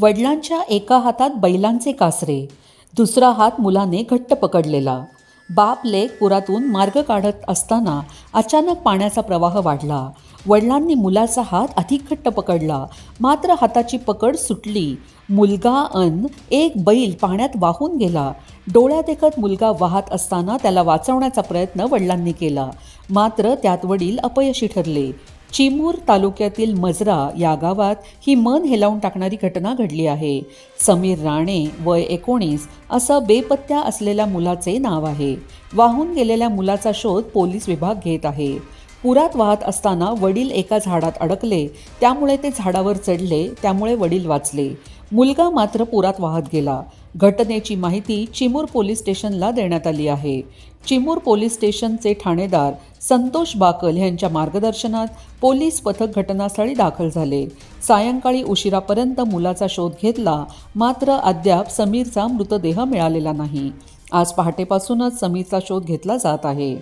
वडिलांच्या एका हातात बैलांचे कासरे दुसरा हात मुलाने घट्ट पकडलेला. बाप लेक पुरातून मार्ग काढत असताना अचानक पाण्याचा प्रवाह वाढला. वडिलांनी मुलाचा हात अधिक घट्ट पकडला. मात्र हाताची पकड सुटली. मुलगा अन एक बैल पाण्यात वाहून गेला. डोळ्यात देखत मुलगा वाहत असताना त्याला वाचवण्याचा प्रयत्न वडिलांनी केला. मात्र त्यात वडील अपयशी ठरले. चिमूर तालुक्यातील मजरा या गावात ही मन हेलावून टाकणारी घटना घडली आहे. समीर राणे वय एकोणीस असं बेपत्त्या असलेल्या मुलाचे नाव आहे. वाहून गेलेल्या मुलाचा शोध पोलीस विभाग घेत आहे. पुरात वाहत असताना वडील एका झाडात अडकले. त्यामुळे ते झाडावर चढले त्यामुळे वडील वाचले. मुलगा मात्र पुरात वाहत गेला. घटनेची माहिती चिमूर पोलीस स्टेशनला देण्यात आली आहे. चिमूर पोलीस स्टेशनचे ठाणेदार संतोष बाकल यांच्या मार्गदर्शनात पोलीस पथक घटनास्थळी दाखल झाले. सायंकाळी उशिरापर्यंत मुलाचा शोध घेतला मात्र अद्याप समीरचा मृतदेह मिळालेला नाही. आज पहाटेपासूनच समीरचा शोध घेतला जात आहे.